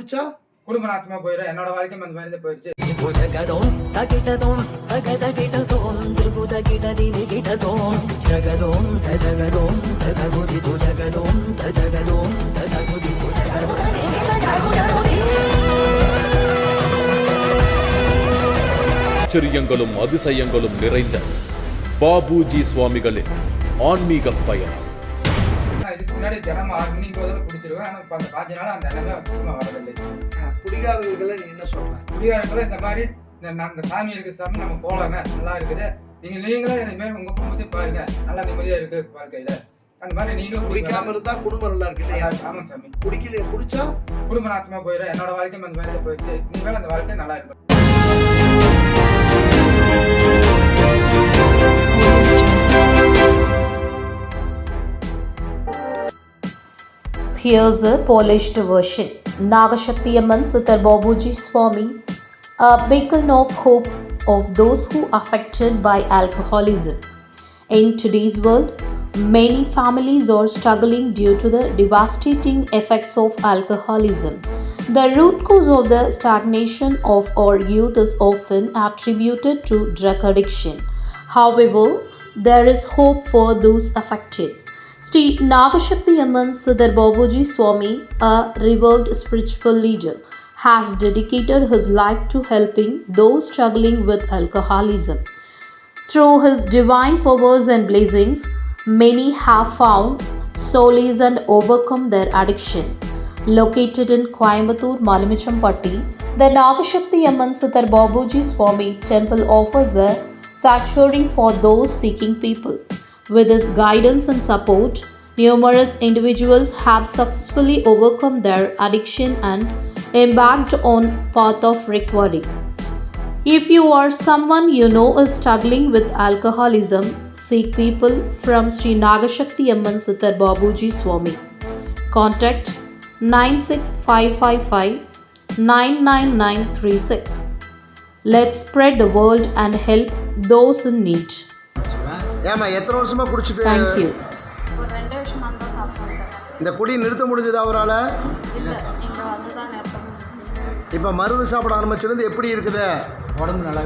குடிச்சா குடும்ப நாசமா போயிடும் என்னோட வாழ்க்கையும் அந்த மாதிரி போயிடுச்சு. உலகதோம் தகிட்டதோம் தகதகிட்டதோம் திகுதகிட்டதினி கிட்டதோம் ஜகதோம் தஜகதோம் ததகுதி புஜகதோம் தஜகதோம் ததகுதி ஆச்சரியங்களும் அதிசயங்களும் நிறைந்த பாபுஜி சுவாமிகளின் ஆன்மீக பயணம். முன்னாடி தினமும் ஆறு மணிக்கு போதில் குடிச்சிருவேன் ஆனால் இப்போ அந்த பாஞ்சு நாள் அந்த நிலைமை சுத்தமாக வரதில்லை அஹ், குடிகாரர்களை நீ என்ன சொல்ற? குடிகாரங்களை இந்த மாதிரி அந்த சாமி இருக்கு சாமி நம்ம போலாங்க. நல்லா இருக்குது. நீங்க நீங்களும் இனிமேல் உங்க குடும்பத்தையும் பாருங்க. நல்லா நிம்மதியா இருக்கு வாழ்க்கையில. அந்த மாதிரி நீங்களும் குடிக்காம இருந்தா குடும்பம் நல்லா இருக்கு இல்லையா? ஆமா சாமி. குடிக்கலையே குடிச்சா? குடும்ப நாசமா போயிடும் என்னோட வாழ்க்கையும் அந்த மாதிரி போயிடுச்சு. இனிமேல் அந்த வாழ்க்கை நல்லா இருக்கும். Here's a polished version. Nagashakti Amman Sitar Babuji Swami, a beacon of hope of those who are affected by alcoholism. In today's world, many families are struggling due to the devastating effects of alcoholism. The root cause of the stagnation of our youth is often attributed to drug addiction. However, there is hope for those affected. Sri Nagashakti Amman Siddhar Babuji Swami, a revered spiritual leader, has dedicated his life to helping those struggling with alcoholism. Through his divine powers and blessings, many have found solace and overcome their addiction. Located in Coimbatore, Malamichampatti, the Nagashakti Amman Siddhar Babuji Swami temple offers a sanctuary for those seeking people. With his guidance and support, numerous individuals have successfully overcome their addiction and embarked on path of recovery. If you or someone you know is struggling with alcoholism, seek people from Sri Nagashakti Amman Sitar Babuji Swami. Contact 96555 99936. Let's spread the word and help those in need. ஏமா எத்தனை வருஷமா குடிச்சிட்டு? சாப்பிட்டேன் இந்த குடி நிறுத்த முடிஞ்சது அவரால்? இப்போ மருந்து சாப்பிட ஆரம்பிச்சிருந்து எப்படி இருக்குது? உடம்பு நல்லா.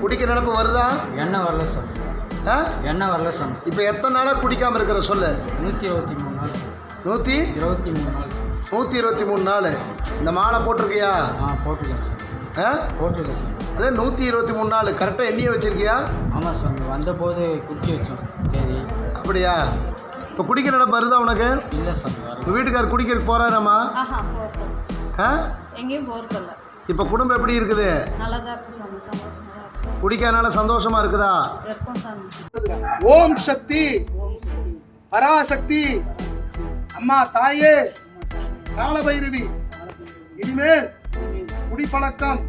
குடிக்க நினப்பு வருதா? எண்ணெய் வரல சாமி ஆ? எண்ணெய் வரல சாமி இப்போ எத்தனை நாளாக குடிக்காம இருக்கிற சொல்லு. நூற்றி இருபத்தி மூணு நாள். நூற்றி இருபத்தி மூணு நாள். நூற்றி இருபத்தி மூணு நாள். இந்த மாலை போட்டிருக்கியா? ஆ போட்டிருக்கேன் சாமி சாமி அதே நூற்றி இருபத்தி மூணு நாள். கரெக்டாக எண்ணியை வச்சிருக்கியா? ஆமாம் சாமி வந்தபோது குடிச்சு வச்சோம். தேதி அப்படியா? இப்போ குடிக்கிற நினப்பு வருதா உனக்கு? இல்லை சாமி உங்கள் வீட்டுக்கார் குடிக்கிறதுக்கு போகிறாராம்மா ஆ? எங்கேயும் போகிறதில்ல இப்போ குடும்பம் எப்படி இருக்குது? குடிக்காதனால சந்தோஷமா இருக்குதா? ஓம் சக்தி. பராசக்தி. அம்மா தாயே. காலபைரவி. இனிமேல் குடிப்பழக்கம்.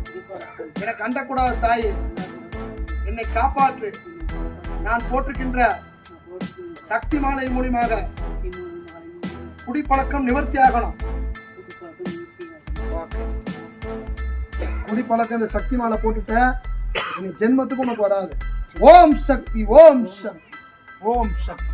எனக்கு அண்டக்கூடாது தாயே. என்னை காப்பாற்று. நான் போட்டிருக்கின்ற சக்தி மாலை மூலியமாக குடிப்பழக்கம் நிவர்த்தி ஆகணும். குடிப்பழக்கம் இந்த சக்தி மாலை போட்டுட்ட எனக்கு ஜென்மத்துக்கு உனக்கு வராது ஓம் சக்தி ஓம் சக்தி ஓம் சக்தி.